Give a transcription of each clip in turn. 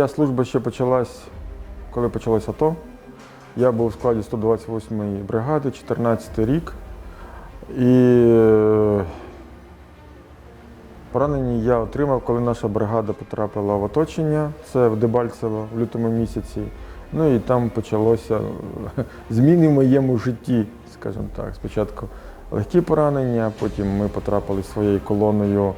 моя служба ще почалась, коли почалось АТО. Я був у складі 128-ї бригади, 14 рік. І е, поранення я отримав, коли наша бригада потрапила в оточення. Це в Дебальцево в лютому місяці. Ну і там почалося зміни в моєму житті, скажімо так. Спочатку легкі поранення, потім ми потрапили своєю колоною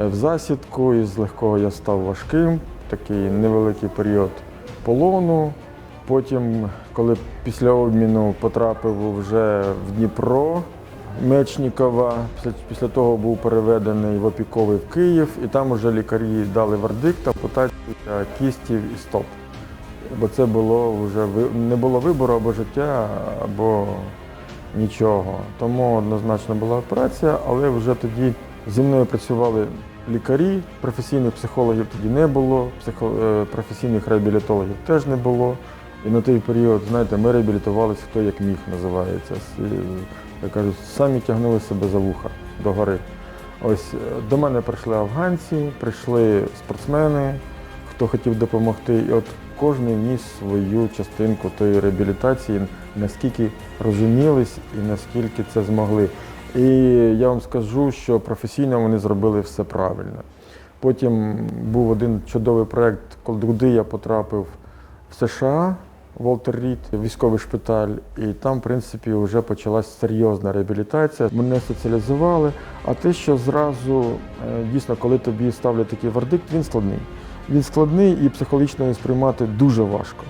е, в засідку, і з легкого я став важким. Такий невеликий період полону. Потім, коли після обміну потрапив вже в Дніпро Мечнікова, після, після того був переведений в опіковий в Київ, і там вже лікарі дали вердикт ампутація кістів і стоп. Бо це було вже не було вибору або життя, або нічого. Тому однозначно була операція, але вже тоді зі мною працювали лікарі, професійних психологів тоді не було, е, професійних реабілітологів теж не було. І на той період, знаєте, ми реабілітувалися хто як міг, називається. Е, Я кажу, самі тягнули себе за вуха до гори. Ось е, до мене прийшли афганці, прийшли спортсмени, хто хотів допомогти. І от кожен вніс свою частинку тої реабілітації, наскільки розумілись і наскільки це змогли. І я вам скажу, що професійно вони зробили все правильно. Потім був один чудовий проєкт, куди я потрапив в США, Волтер Рід, військовий шпиталь, і там, в принципі, вже почалась серйозна реабілітація. Мене соціалізували. А те, що зразу е, дійсно, коли тобі ставлять такий вердикт, він складний. Він складний і психологічно сприймати дуже важко.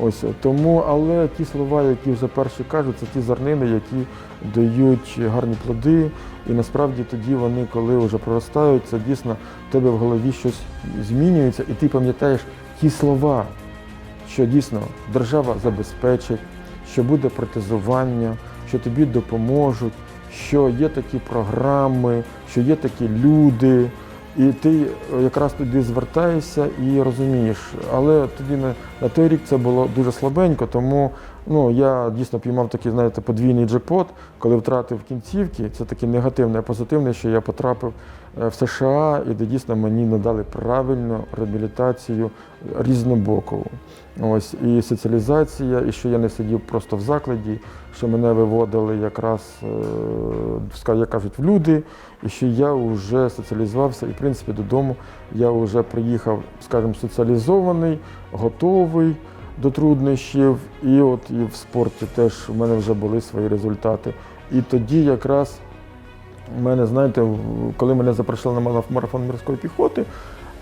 Ось тому, але ті слова, які вже перші кажуть, це ті зернини, які дають гарні плоди. І насправді тоді вони, коли вже проростають, це дійсно в тебе в голові щось змінюється, і ти пам'ятаєш ті слова, що дійсно держава забезпечить, що буде протезування, що тобі допоможуть, що є такі програми, що є такі люди. І ти е, якраз туди звертаєшся і розумієш. Але тоді на, на той рік це було дуже слабенько, тому ну, я дійсно піймав такий, знаєте, подвійний джекпот, коли втратив кінцівки. Це таке негативне, а позитивне, що я потрапив е, в США, і де дійсно мені надали правильну реабілітацію різнобокову. Ось і соціалізація, і що я не сидів просто в закладі, що мене виводили якраз, е, як кажуть, в люди, і що я вже соціалізувався, і в принципі додому я вже приїхав, скажімо, соціалізований, готовий до труднощів. І от і в спорті теж в мене вже були свої результати. І тоді якраз мене, знаєте, коли мене запросили на марафон морської піхоти,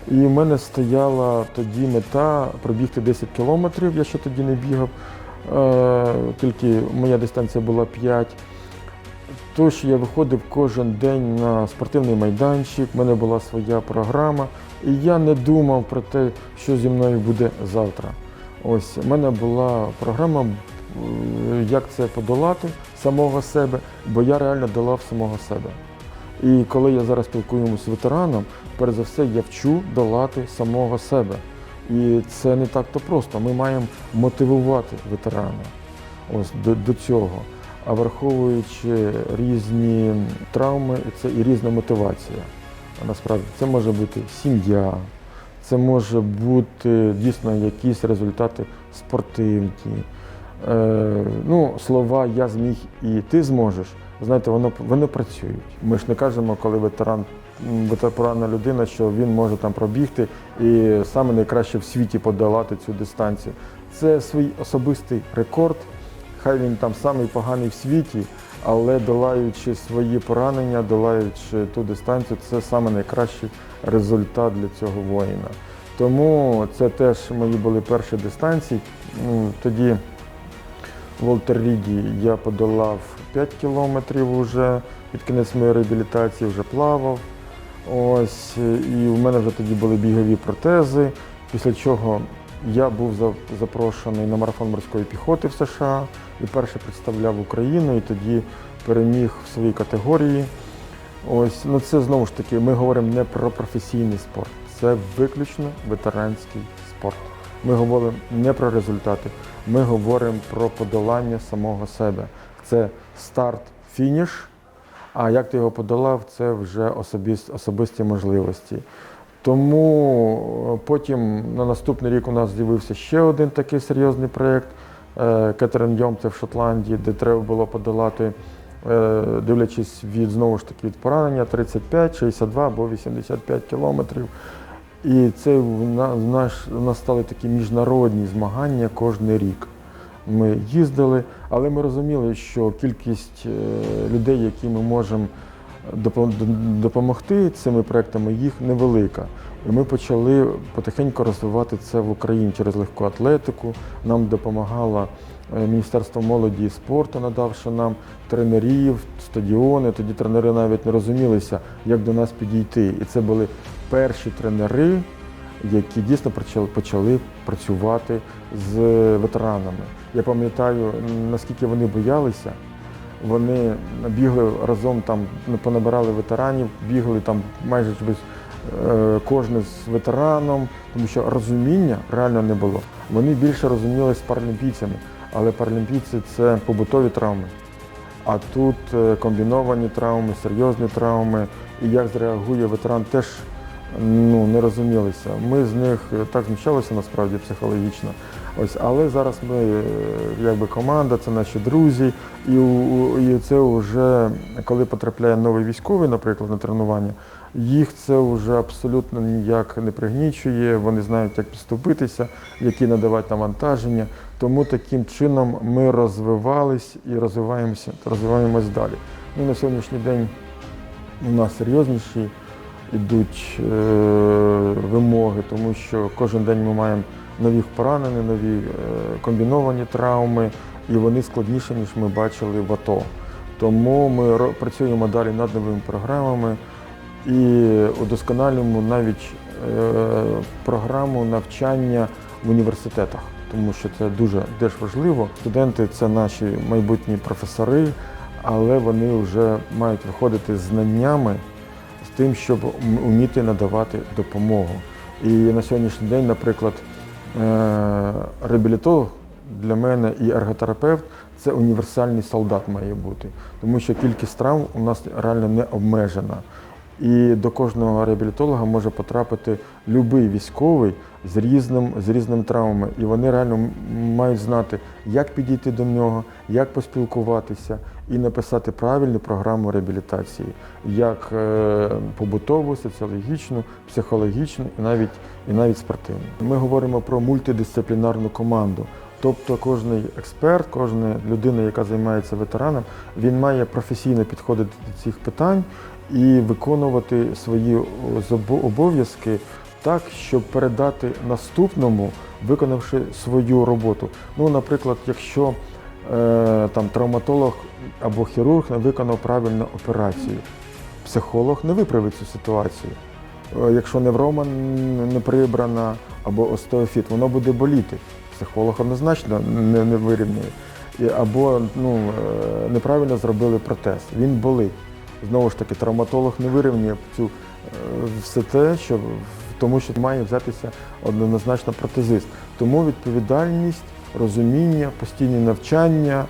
і в мене стояла тоді мета пробігти 10 кілометрів, я ще тоді не бігав, тільки моя дистанція була 5. Тож я виходив кожен день на спортивний майданчик, в мене була своя програма, і я не думав про те, що зі мною буде завтра. Ось у мене була програма, е, як це подолати самого себе, бо я реально долав самого себе. І коли я зараз спілкуюся з ветераном, перш за все я вчу долати самого себе. І це не так-то просто. Ми маємо мотивувати ветерана ось до, до цього. А враховуючи різні травми, це і різна мотивація. Насправді це може бути сім'я, це може бути дійсно якісь результати спортивні. Е, ну, слова я зміг і ти зможеш. Знаєте, воно вони працюють. Ми ж не кажемо, коли ветеран, ветеранна людина, що він може там пробігти і саме найкраще в світі подолати цю дистанцію. Це свій особистий рекорд. Хай він там самий поганий в світі, але долаючи свої поранення, долаючи ту дистанцію, це саме найкращий результат для цього воїна. Тому це теж мої були перші дистанції. Ну, Тоді в Олтерріді я подолав 5 кілометрів уже під кінець моєї реабілітації, вже плавав. Ось, і в мене вже тоді були бігові протези, після чого я був запрошений на марафон морської піхоти в США і перше представляв Україну, і тоді переміг в своїй категорії. Ось, ну це знову ж таки, ми говоримо не про професійний спорт, це виключно ветеранський спорт. Ми говоримо не про результати, ми говоримо про подолання самого себе. Це старт, фініш. А як ти його подолав, це вже особисті, особисті можливості. Тому е, потім на наступний рік у нас з'явився ще один такий серйозний проєкт Кетерин Йом, в Шотландії, де треба було подолати, е, дивлячись від знову ж таки від поранення 35, 62 або 85 кілометрів. І це в нас стали такі міжнародні змагання кожен рік. Ми їздили, але ми розуміли, що кількість е, людей, які ми можемо допомогти цими проектами, їх невелика. І ми почали потихеньку розвивати це в Україні через легку атлетику. Нам допомагало е, Міністерство молоді і спорту, надавши нам тренерів, стадіони. Тоді тренери навіть не розумілися, як до нас підійти. І це були перші тренери, які дійсно почали, працювати з ветеранами. Я пам'ятаю, наскільки вони боялися. Вони бігли разом там, ну, понабирали ветеранів, бігли там майже без е, кожен з ветераном, тому що розуміння реально не було. Вони більше розуміли з паралімпійцями, але паралімпійці це побутові травми. А тут е, комбіновані травми, серйозні травми. І як зреагує ветеран, теж ну, не розумілися. Ми з них е, так знущалися насправді психологічно. Ось, але зараз ми е, якби команда, це наші друзі, і, і це вже коли потрапляє новий військовий, наприклад, на тренування, їх це вже абсолютно ніяк не пригнічує. Вони знають, як підступитися, які надавати навантаження. Тому таким чином ми розвивались і розвиваємося, розвиваємось далі. Ну, на сьогоднішній день у нас серйозніші йдуть е, вимоги, тому що кожен день ми маємо нових поранених, нові е, комбіновані травми, і вони складніші, ніж ми бачили в АТО. Тому ми працюємо далі над новими програмами і удосконалюємо навіть е, програму навчання в університетах, тому що це дуже теж важливо. Студенти це наші майбутні професори, але вони вже мають виходити з знаннями тим, щоб вміти надавати допомогу. І на сьогоднішній день, наприклад, е, реабілітолог для мене і ерготерапевт це універсальний солдат має бути, тому що кількість травм у нас реально не обмежена. І до кожного реабілітолога може потрапити будь-який військовий з різним, з різними травмами. І вони реально мають знати, як підійти до нього, як поспілкуватися і написати правильну програму реабілітації, як е, побутову, соціологічну, психологічну і навіть, і навіть спортивну. Ми говоримо про мультидисциплінарну команду. Тобто кожен експерт, кожна людина, яка займається ветераном, він має професійно підходити до цих питань і виконувати свої обов'язки так, щоб передати наступному, виконавши свою роботу. Ну, наприклад, якщо е, там травматолог або хірург не виконав правильно операцію, психолог не виправить цю ситуацію. Е, Якщо неврома не прибрана або остеофіт, воно буде боліти. Психолог однозначно не, не вирівнює. Або ну, е, неправильно зробили протез, він болить. Знову ж таки, травматолог не вирівнює цю е, все те, що тому що має взятися однозначно протезист. Тому відповідальність, розуміння, постійні навчання.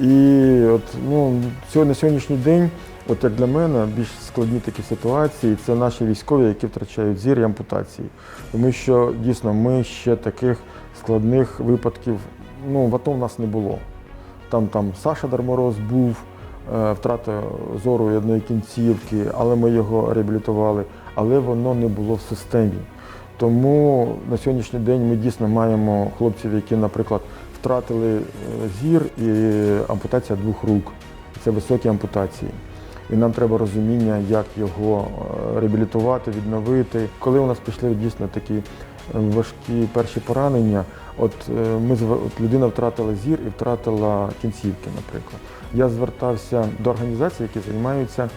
І от ну, на сьогоднішній день, от як для мене, більш складні такі ситуації це наші військові, які втрачають зір і ампутації. Тому що дійсно ми ще таких складних випадків ну, в АТО в нас не було. Там, там Саша Дармороз був, втрата зору одної кінцівки, але ми його реабілітували, але воно не було в системі. Тому на сьогоднішній день ми дійсно маємо хлопців, які, наприклад, втратили е, зір і ампутація двох рук. Це високі ампутації. І нам треба розуміння, як його е, реабілітувати, відновити. Коли у нас пішли дійсно такі е, важкі перші поранення, от, е, ми, от людина втратила зір і втратила кінцівки, наприклад. Я звертався до організацій, які займаються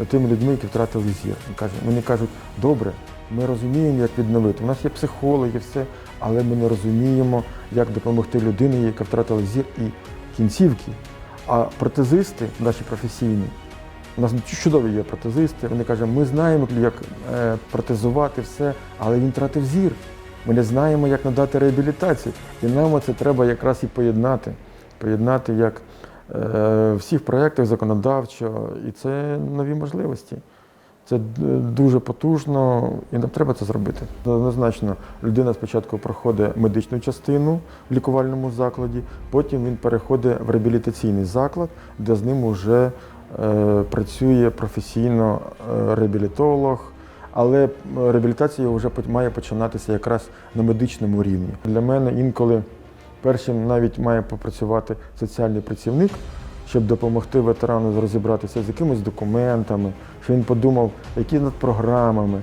е, тими людьми, які втратили зір. Вони кажуть- добре, ми розуміємо, як відновити. У нас є психологи, все, але ми не розуміємо, як допомогти людині, яка втратила зір і кінцівки. А протезисти, наші професійні, у нас чудові є протезисти. Вони кажуть, ми знаємо, як е, протезувати все, але він втратив зір. Ми не знаємо, як надати реабілітацію. І нам це треба якраз і поєднати. Поєднати як е, всіх проєктах законодавчо, і це нові можливості. Це дуже потужно, і нам треба це зробити. Однозначно, людина спочатку проходить медичну частину в лікувальному закладі, потім він переходить в реабілітаційний заклад, де з ним вже е, працює професійно е, реабілітолог. Але реабілітація вже має починатися якраз на медичному рівні. Для мене інколи першим навіть має попрацювати соціальний працівник, щоб допомогти ветерану розібратися з якимись документами, щоб він подумав, які над програмами,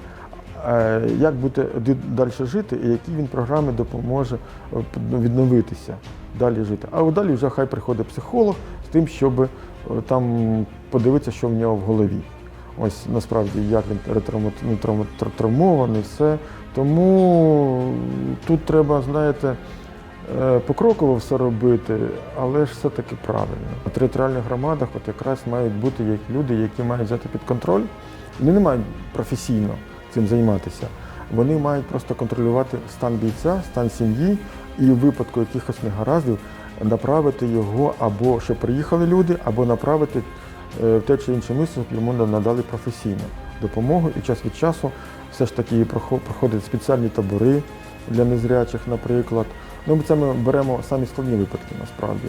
е, як бути далі жити, і які він програми допоможе е, відновитися, далі жити. А далі вже хай приходить психолог з тим, щоб е, там подивитися, що в нього в голові. Ось насправді як він ну, травмований, все. Тому тут треба, знаєте, е, покроково все робити, але ж все-таки правильно. У територіальних громадах от якраз мають бути люди, які мають взяти під контроль. Вони не мають професійно цим займатися. Вони мають просто контролювати стан бійця, стан сім'ї і у випадку якихось негараздів направити його або щоб приїхали люди, або направити в те чи інше місце, йому надали професійну допомогу. І час від часу все ж таки прохо- проходять спеціальні табори для незрячих, наприклад. Ну, це ми беремо самі складні випадки насправді.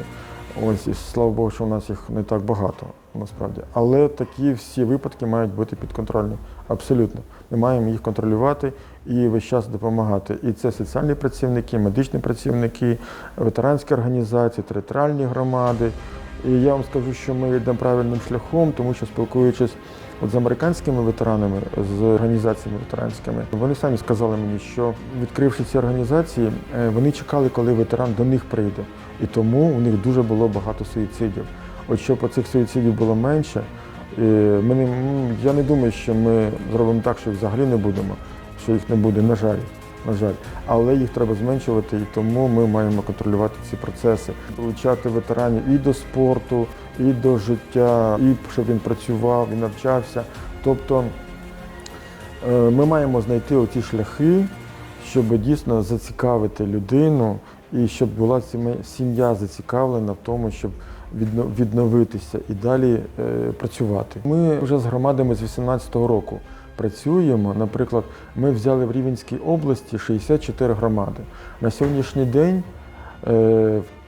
Ось, і слава Богу, що у нас їх не так багато насправді. Але такі всі випадки мають бути підконтрольні. Абсолютно. Ми маємо їх контролювати і весь час допомагати. І це соціальні працівники, медичні працівники, ветеранські організації, територіальні громади. І я вам скажу, що ми йдемо правильним шляхом, тому що спілкуючись от з американськими ветеранами, з організаціями ветеранськими, вони самі сказали мені, що відкривши ці організації, е, вони чекали, коли ветеран до них прийде. І тому у них дуже було багато суїцидів. От щоб оцих суїцидів було менше, е, ми не, я не думаю, що ми зробимо так, що їх взагалі не будемо, що їх не буде, на жаль. На жаль, але їх треба зменшувати, і тому ми маємо контролювати ці процеси, долучати ветеранів і до спорту, і до життя, і щоб він працював, і навчався. Тобто е, ми маємо знайти оці шляхи, щоб дійсно зацікавити людину і щоб була сім'я зацікавлена в тому, щоб відновитися і далі е, працювати. Ми вже з громадами з 2018 року працюємо. Наприклад, ми взяли в Рівенській області 64 громади. На сьогоднішній день е,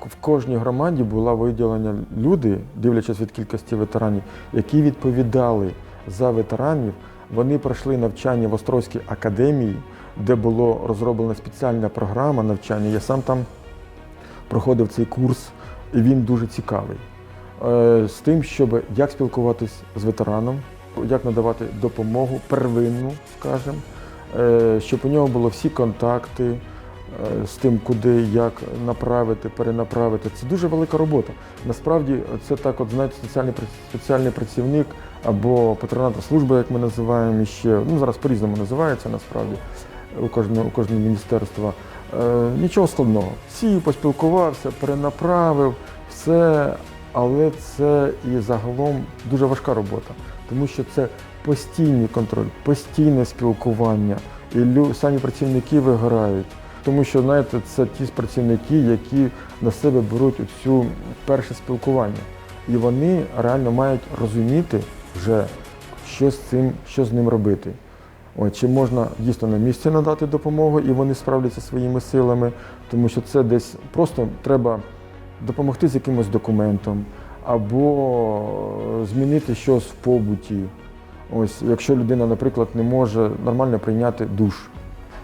в- кожній громаді була виділення люди, дивлячись від кількості ветеранів, які відповідали за ветеранів. Вони пройшли навчання в Острозькій академії, де було розроблена спеціальна програма навчання. Я сам там проходив цей курс, і він дуже цікавий. Е, З тим, щоб як спілкуватись з ветераном, як надавати допомогу первинну, скажімо, е, щоб у нього було всі контакти е, з тим, куди, як направити, перенаправити. Це дуже велика робота. Насправді, це так, от знаєте, спеціальний, спеціальний працівник або патронатна служба, як ми називаємо іще. Ну зараз по-різному називається насправді у кожного, у кожного міністерства. Е, нічого складного. Сів, поспілкувався, перенаправив, все, але це і загалом дуже важка робота, тому що це постійний контроль, постійне спілкування, і самі працівники виграють. Тому що, знаєте, це ті працівники, які на себе беруть цю перше спілкування. І вони реально мають розуміти вже, що з цим, що з ним робити. От, чи можна дійсно на місці надати допомогу, і вони справляться своїми силами, тому що це десь просто треба допомогти з якимось документом або змінити щось в побуті. Ось, якщо людина, наприклад, не може нормально прийняти душ.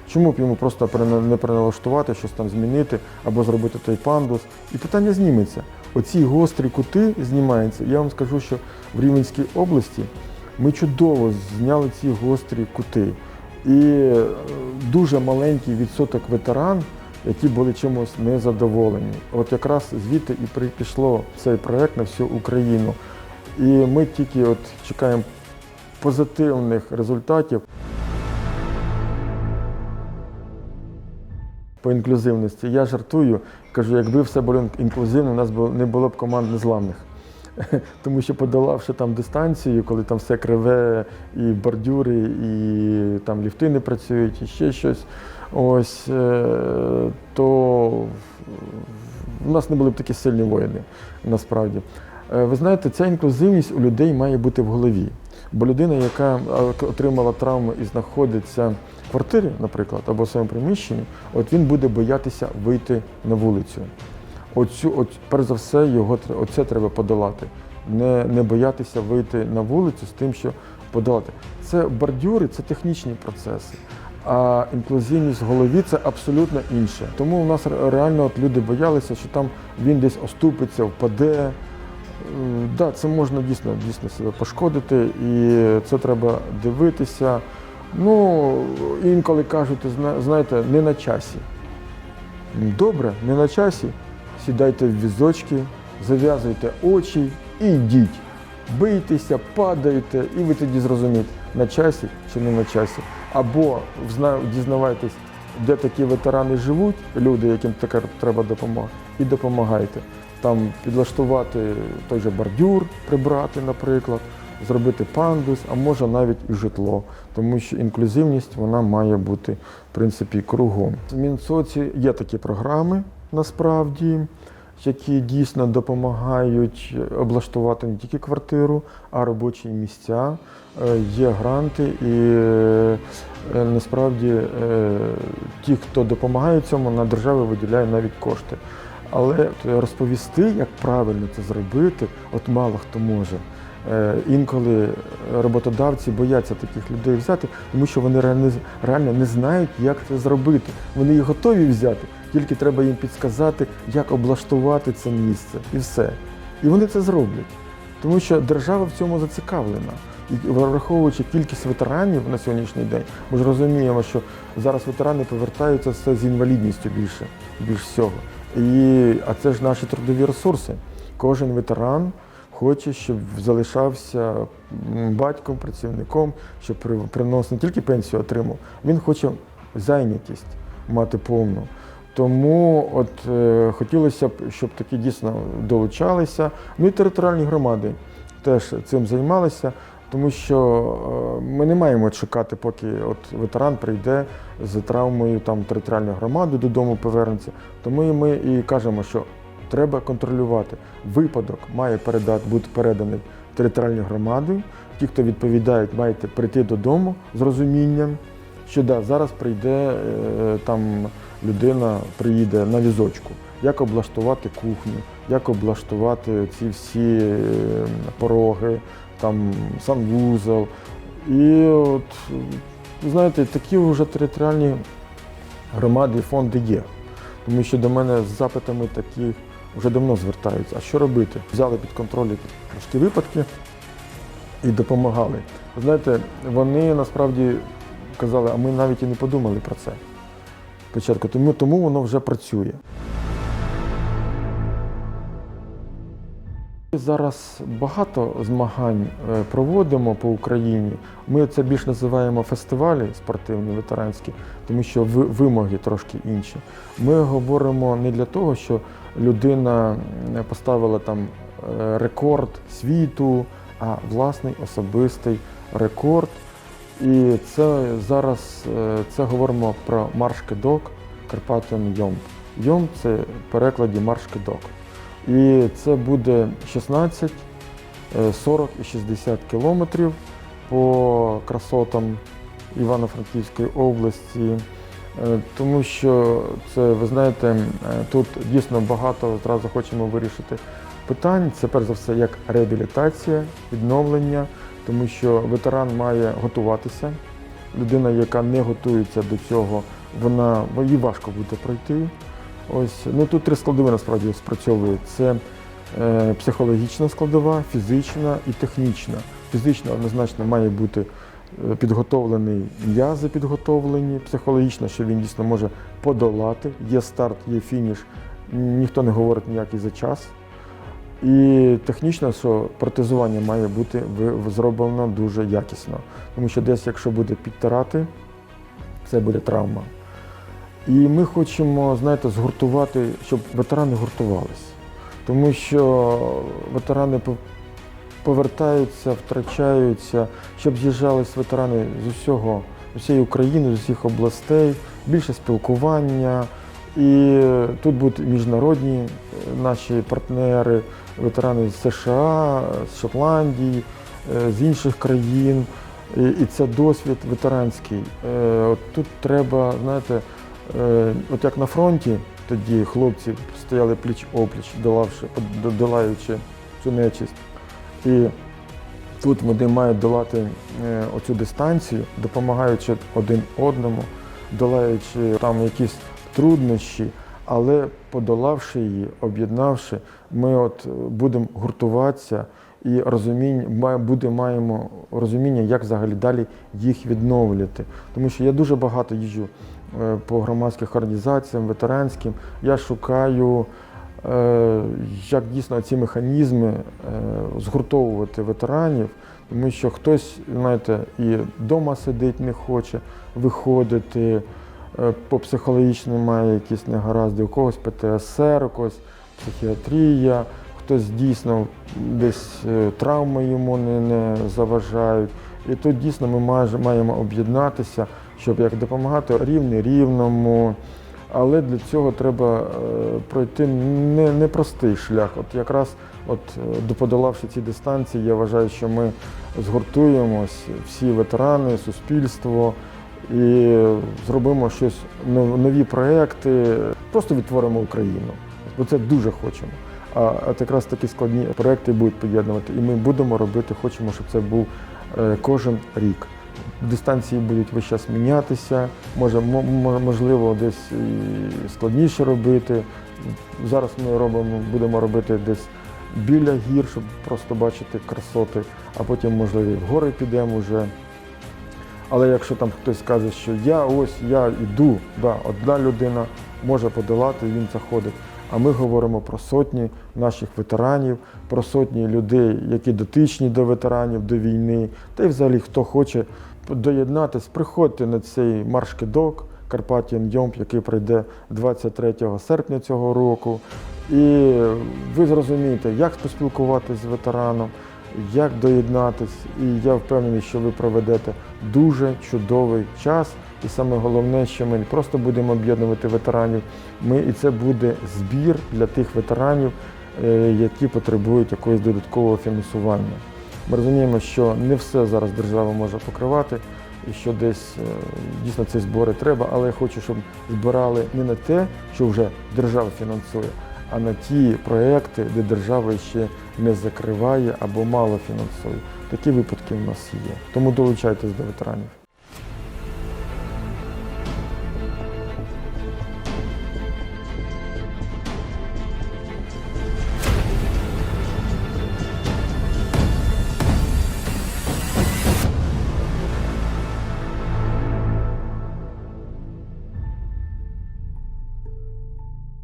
Чому б йому просто не переналаштувати, щось там змінити або зробити той пандус? І питання зніметься. Оці гострі кути знімаються. Я вам скажу, що в Рівненській області ми чудово зняли ці гострі кути. І е, дуже маленький відсоток ветеран, які були чимось незадоволені. От якраз звідти і пішло цей проект на всю Україну. І ми тільки от чекаємо позитивних результатів. По інклюзивності. Я жартую, кажу, якби все було інклюзивно, у нас не було б команд незламних. Тому що подолавши там дистанцію, коли там все криве, і бордюри, і там ліфти не працюють, і ще щось, ось, е, то в нас не були б такі сильні воїни, насправді. Е, Ви знаєте, ця інклюзивність у людей має бути в голові. Бо людина, яка е, отримала травму і знаходиться в квартирі, наприклад, або в своєму приміщенні, от він буде боятися вийти на вулицю. Оцю, от, перш за все, його оце треба подолати. Не, не боятися вийти на вулицю з тим, що подолати. Це бордюри, це технічні процеси. А інклюзивність в голові це абсолютно інше. Тому у нас реально от люди боялися, що там він десь оступиться, впаде. Е, Да, це можна дійсно, дійсно себе пошкодити, і це треба дивитися. Ну, інколи кажуть, знаєте, не на часі. Добре, не на часі. Сідайте в візочки, зав'язуйте очі і йдіть. Бийтеся, падайте, і ви тоді зрозумієте, на часі чи не на часі. Або дізнавайтесь, де такі ветерани живуть, люди, яким таке треба допомога, і допомагайте. Там підлаштувати той же бордюр, прибрати, наприклад, зробити пандус, а може навіть і житло, тому що інклюзивність вона має бути в принципі кругом. В Мінсоці є такі програми насправді, які дійсно допомагають облаштувати не тільки квартиру, а робочі місця. Е, Є гранти, і е, насправді е, ті, хто допомагає цьому, на державу виділяє навіть кошти. Але розповісти, як правильно це зробити, от мало хто може. Інколи роботодавці бояться таких людей взяти, тому що вони реально не знають, як це зробити. Вони їх готові взяти, тільки треба їм підсказати, як облаштувати це місце, і все. І вони це зроблять. Тому що держава в цьому зацікавлена. І враховуючи кількість ветеранів на сьогоднішній день, ми ж розуміємо, що зараз ветерани повертаються все з інвалідністю більше, більш всього. І, а це ж наші трудові ресурси. Кожен ветеран хоче, щоб залишався батьком, працівником, щоб при- приносив не тільки пенсію отримав, він хоче зайнятість мати повну. Тому от е, хотілося б, щоб такі дійсно долучалися. Ну і територіальні громади теж цим займалися, тому що е, ми не маємо чекати, поки от ветеран прийде з травмою там територіальної громади додому повернеться. Тому ми і кажемо, що треба контролювати. Випадок має передати, бути переданий територіальній громаді. Ті, хто відповідають, маєте прийти додому з розумінням, що да, зараз прийде е, там людина, приїде на візочку. Як облаштувати кухню, як облаштувати ці всі е, пороги, там санвузол. І от, знаєте, такі вже територіальні громади і фонди є. Тому що до мене з запитами такі вже давно звертаються. А що робити? Взяли під контроль трошки випадки і допомагали. Знаєте, вони насправді казали, а ми навіть і не подумали про це. Спочатку, тому, тому воно вже працює. Зараз багато змагань е, проводимо по Україні. Ми це більш називаємо фестивалі спортивні, ветеранські, тому що ви- вимоги трошки інші. Ми говоримо не для того, що людина поставила там е, рекорд світу, а власний особистий рекорд. І це зараз е, це говоримо про марш кидок Карпатен Йомп. Йомп це в перекладі марш кидок. І це буде 16, е, 40 і 60 кілометрів по красотам Івано-Франківської області. Е, Тому що це, ви знаєте, е, тут дійсно багато одразу хочемо вирішити питань. Це перш за все як реабілітація, відновлення, тому що ветеран має готуватися. Людина, яка не готується до цього, вона їй важко буде пройти. Ось ну тут три складові насправді спрацьовують. Це е, психологічна складова, фізична і технічна. Фізично однозначно має бути е, підготовлений м'язи підготовлені, психологічно, що він дійсно може подолати. Є старт, є фініш, ніхто не говорить ніякий за час. І технічно, що протезування має бути зроблено дуже якісно. Тому що десь, якщо буде підтирати, це буде травма. І ми хочемо, знаєте, згуртувати, щоб ветерани гуртувалися. Тому що ветерани повертаються, втрачаються, щоб з'їжджались ветерани з усього, з усієї України, з усіх областей, більше спілкування. І тут будуть міжнародні е, наші партнери, ветерани з США, з Шотландії, е, з інших країн. І, це досвід ветеранський. Е, От тут треба, знаєте, от як на фронті, тоді хлопці стояли пліч опліч, долавши, долаючи цю нечисть. І тут вони мають долати е, оцю дистанцію, допомагаючи один одному, долаючи там якісь труднощі, але подолавши її, об'єднавши, ми от е, будемо гуртуватися і розуміння, буде маємо розуміння, як взагалі далі їх відновлювати. Тому що я дуже багато їжджу е, по громадських організаціям, ветеранським. Я шукаю, е, як дійсно ці механізми е, згуртовувати ветеранів, тому що хтось, знаєте, і вдома сидить, не хоче виходити, е, по психологічному має якісь негаразди, у когось ПТСР, у когось психіатрія, хтось дійсно десь е, травми йому не, не заважають. І тут дійсно ми маємо об'єднатися, щоб як допомагати рівний рівному. Але для цього треба е, пройти не- непростий шлях. От якраз от, е, до- подолавши ці дистанції, я вважаю, що ми згуртуємось, всі ветерани, суспільство, і зробимо щось нові проекти, просто відтворимо Україну. Бо це дуже хочемо. А от якраз такі складні проекти будуть поєднувати, і ми будемо робити, хочемо, щоб це був е, кожен рік. Дистанції будуть весь час мінятися, може, мо- мо- можливо, десь і складніше робити. Зараз ми робимо, будемо робити десь біля гір, щоб просто бачити красоти, а потім, можливо, і в гори підемо вже. Але якщо там хтось скаже, що я ось я йду, да, одна людина може подолати, він заходить. А ми говоримо про сотні наших ветеранів, про сотні людей, які дотичні до ветеранів, до війни. Та й взагалі хто хоче доєднатись, приходьте на цей марш кидок Carpathian Jump, який пройде 23 серпня цього року. І ви зрозумієте, як поспілкуватися з ветераном, як доєднатись. І я впевнений, що ви проведете дуже чудовий час. І саме головне, що ми не просто будемо об'єднувати ветеранів, ми і це буде збір для тих ветеранів, е, які потребують якогось додаткового фінансування. Ми розуміємо, що не все зараз держава може покривати, і що десь е, дійсно ці збори треба, але я хочу, щоб збирали не на те, що вже держава фінансує, а на ті проекти, де держава ще не закриває або мало фінансує. Такі випадки в нас є. Тому долучайтесь до ветеранів.